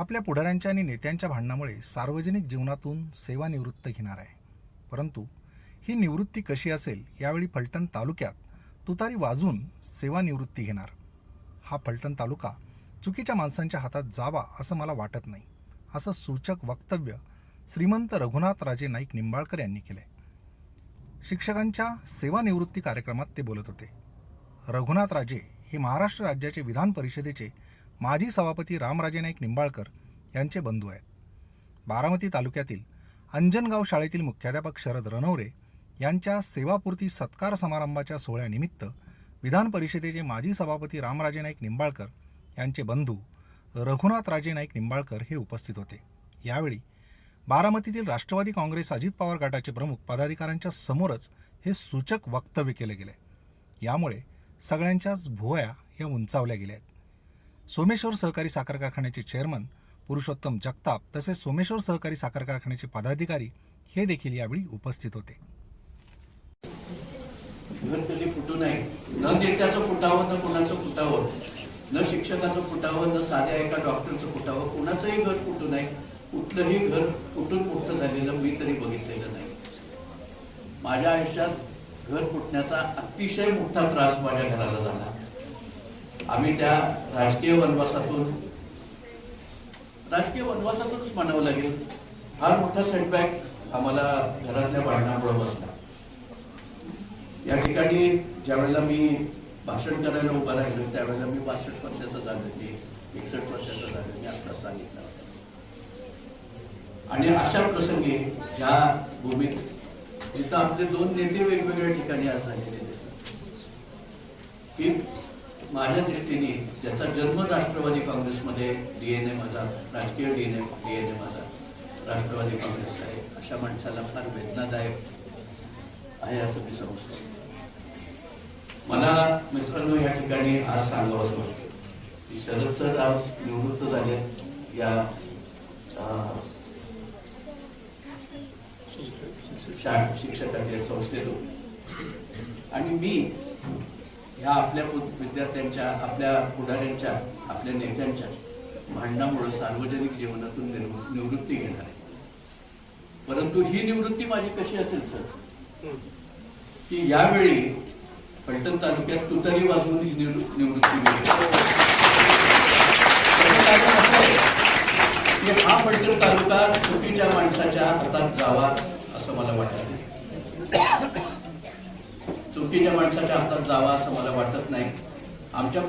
आपल्या पुढाऱ्यांच्या आणि नेत्यांच्या भांडणामुळे सार्वजनिक जीवनातून सेवानिवृत्त घेणार आहे. परंतु ही निवृत्ती कशी असेल यावेळी फलटण तालुक्यात तुतारी वाजून सेवानिवृत्ती घेणार. हा फलटण तालुका चुकीच्या माणसांच्या हातात जावा असं मला वाटत नाही असं सूचक वक्तव्य श्रीमंत रघुनाथ राजे नाईक निंबाळकर यांनी केले शिक्षकांच्या सेवानिवृत्ती कार्यक्रमात ते बोलत होते. रघुनाथ राजे हे महाराष्ट्र राज्याचे विधान परिषदेचे माजी सभापती रामराजे नाईक निंबाळकर यांचे बंधू आहेत. बारामती तालुक्यातील अंजनगाव शाळेतील मुख्याध्यापक शरद रणवरे यांच्या सेवापूर्ती सत्कार समारंभाच्या सोहळ्यानिमित्त विधान परिषदेचे माजी सभापती रामराजे नाईक निंबाळकर यांचे बंधू रघुनाथ राजे नाईक निंबाळकर हे उपस्थित होते. यावेळी बारामतीतील राष्ट्रवादी काँग्रेस अजित पवार गटाचे प्रमुख पदाधिकाऱ्यांच्या समोरच हे सूचक वक्तव्य केले गेले. यामुळे सगळ्यांच्याच भुवया या उंचावल्या गेल्या आहेत. सोमेश्वर सहकारी साखर कारखान्याचे चेअरमन पुरुषोत्तम जगताप तसेच सोमेश्वर सहकारी साखर कारखान्याचे पदाधिकारी हे देखील यावेळी उपस्थित होते. फुटू नये. न नेत्याचं फुटावं न कुणाचं फुटावं. न शिक्षकाचं फुटावं न साध्या एका डॉक्टरचं फुटावं. कुणाचंही घर फुटू नये. कुठलंही घर फुटून मुक्त झालेलं मी तरी बघितलेलं नाही. माझ्या आयुष्यात घर फुटण्याचा अतिशय मोठा त्रास माझ्या घराला झाला. आम्ही त्या राजकीय वनवासातून राजकीय वनवासातूनच म्हणावं लागेल फार मोठा सेटबॅक आम्हाला घरातल्या भांडणामुळे बसला. या ठिकाणी ज्यावेळेला मी भाषण करायला उभा राहिलो त्यावेळेला मी बासष्ट वर्षाचा झालो मी एकसष्ट वर्षाचा झालो मी आत्ताच सांगितलं आणि अशा प्रसंगी ह्या भूमीत जिथं आपले दोन नेते वेगवेगळ्या ठिकाणी आज झालेले दिसतात की माझ्या दृष्टीने ज्याचा जन्म राष्ट्रवादी काँग्रेसमध्ये डीएनए माझा राजकीय डीएनए डीएनए माझा राष्ट्रवादी काँग्रेस आहे अशा माणसाला फार वेदनादायक आहे असं मी समजतो. मला मित्रांनो या ठिकाणी आज सांगावं असं वाटतं की शरद सर आज निवृत्त झाले या शा- शिक्षकाच्या संस्थेतून. आणि मी ह्या आपल्या विद्यार्थ्यांच्या आपल्या पुढाऱ्यांच्या आपल्या नेत्यांच्या भांडणामुळे सार्वजनिक जीवनातून निवृत्ती घेणार आहे. परंतु ही निवृत्ती माझी कशी असेल सर? की यावेळी फलटण तालुक्यात तुतारी वाजवून ही निवृ- निवृत्ती मिळेल. हा फलटण तालुका चुकीच्या माणसाच्या हातात जावा असं मला वाटत. नाही चुकीच्या माणसाच्या हातात जावा असं मला वाटत नाही. आमच्या